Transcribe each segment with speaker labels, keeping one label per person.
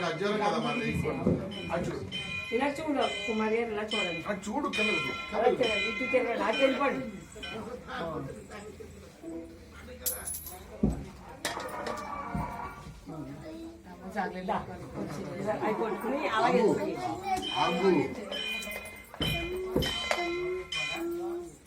Speaker 1: ఖర్జూరం కదా మరి చూడు
Speaker 2: ఇలా చూడు కుమారి గారు ఇలా చూడండి
Speaker 1: అది చూడు
Speaker 2: ఇటు తిరగండి అటు వెళ్ళిపోండి
Speaker 3: చాక్లెట్
Speaker 2: అలాగే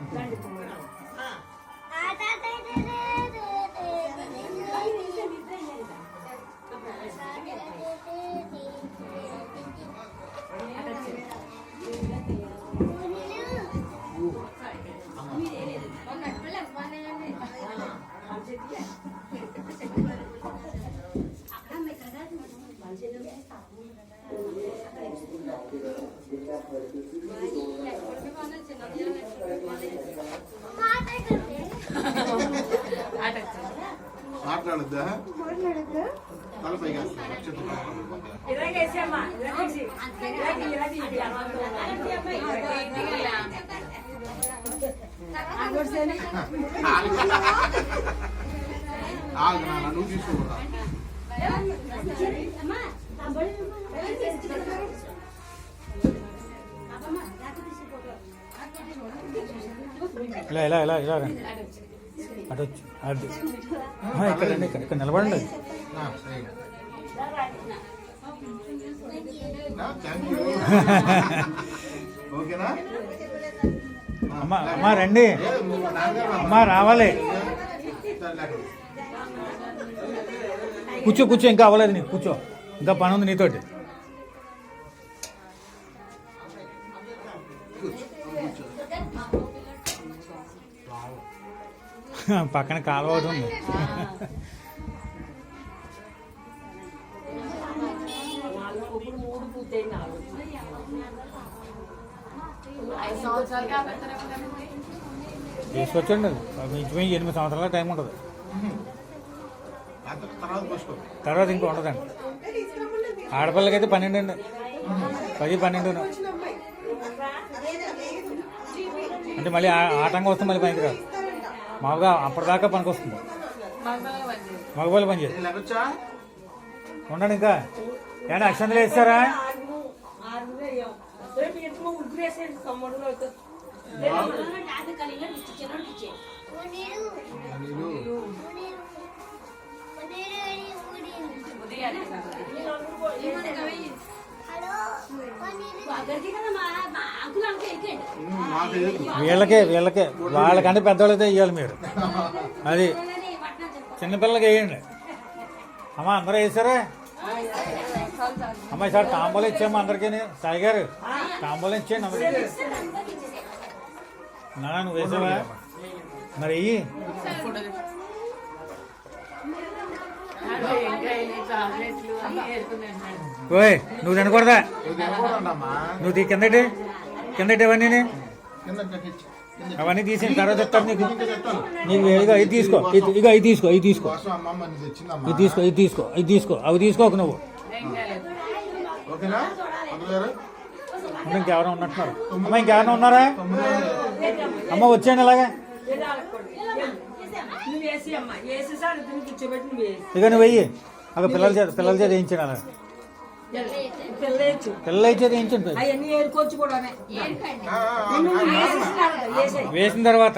Speaker 2: దా, సాయి. ఇది
Speaker 1: నువ్వు తీసుకోకూడదా.
Speaker 4: ఇలా ఇలా ఇలా ఇలా రండి అటు ఆ, ఇక్కడ ఇక్కడ ఇక్కడ నిలబడండి.
Speaker 1: ఓకేనా?
Speaker 4: అమ్మ అమ్మ రండి. అమ్మ రావాలి. కూర్చో కూర్చో ఇంకా అవ్వలేదు నీకు. కూర్చో. ఇంకా పని ఉంది నీతోటి. పక్కన కాలువ ఒకటి ఉంది. తీసుకొచ్చండి. ఇంచుమించు ఎనిమిది సంవత్సరాల టైం ఉంటుంది.
Speaker 1: తర్వాత
Speaker 4: ఇంకో ఉండదండి ఆడపిల్లకైతే పన్నెండు అండి. పది పన్నెండు. అంటే మళ్ళీ ఆటంకం ఆటంగా వస్తే మళ్ళీ పనికి రాదు. మామూలుగా అప్పటిదాకా పనికి వస్తుంది. మగవాళ్ళు పని ఉండండి ఇంకా. ఏమన్నా అక్షంతలు వేస్తారా? వీళ్ళకే వీళ్ళకే. వాళ్ళకంటే పెద్దవాళ్ళైతే ఇవ్వాలి మీరు. అది చిన్నపిల్లలకి వేయండి. అమ్మా అందరూ వేసారా? అమ్మాయి సార్ తాంబూలు ఇచ్చాము అందరికీ సాయి గారు. తాంబూలం ఇచ్చేయండి అందరికీ నాన్న నువ్వు వేసావా? మరి
Speaker 3: ఇంకా
Speaker 4: ఓయ్ నువ్వు తినకూడదా?
Speaker 1: నువ్వు
Speaker 4: తీ కిందటి. కిందటి.
Speaker 1: కింద
Speaker 4: అవన్నీ తీసిన తర్వాత ఇస్తాను నీకు.
Speaker 1: ఇంకా చెప్తాను.
Speaker 4: నీకు ఇదిగో ఇది తీసుకో. ఇగో ఇది తీసుకో ఇది తీసుకో. ఇది తీసుకో ఇది తీసుకో ఇది తీసుకో. అవి తీసుకోకు నువ్వు.
Speaker 3: ఇంకా
Speaker 1: ఓకేనా పంతులు
Speaker 4: ఇంకెవరైనా ఉన్నట్టున్నారు అమ్మ ఇంకెవరైనా ఉన్నారా? అమ్మ వచ్చేయండి ఇలాగా. ఇక నువ్వు వెయ్యి. అక్కడ పిల్లల చేత పిల్లల చేత వేయించాను అలా.
Speaker 2: పిల్లేచ్చు
Speaker 4: పిల్లల చేత వేయించండి వేసిన తర్వాత.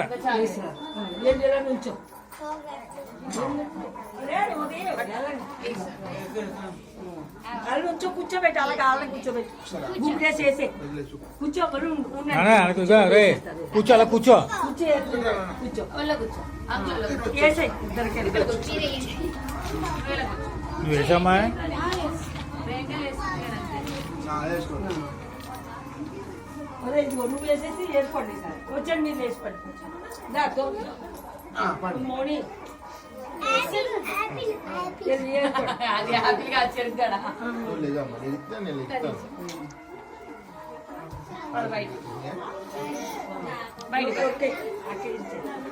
Speaker 2: లేదు, ఉదయం వెళ్ళండి. వాళ్ళు నుంచో కూర్చోబెట్టి అలా కావాలని కూర్చోబెట్టి గుండేసి వేసే
Speaker 1: వదిలేసు.
Speaker 2: కూర్చో ఒకరు ఉండండి.
Speaker 4: నాన్న, అనకు ఇగో రే కూర్చో అలా కూర్చో
Speaker 2: కూర్చో కూర్చో
Speaker 3: ఒళ్ళ కూర్చో అంకుల్లో కూర్చో
Speaker 2: వేసే ఇద్దరికి
Speaker 3: వీళ్ళ కూర్చో
Speaker 4: నువ్వు వేసామ్మా
Speaker 3: బ్రేకలు వేసుకున్నాను అంతే
Speaker 1: ఆ, వేసుకో.
Speaker 2: అదే ఇదిగో నువ్వు వేసేసి వేసుకోండి సార్ వచ్చండి మీరు వేసి పట్టుకోవచ్చు
Speaker 3: అది హ్యాపీగా వచ్చారు కదా
Speaker 1: నువ్వు లేదమ్మా, నేను ఇస్తాను, నేను ఇస్తాను.
Speaker 3: బయట బయట
Speaker 2: ఓకే అక్కడ ఇచ్చేయి.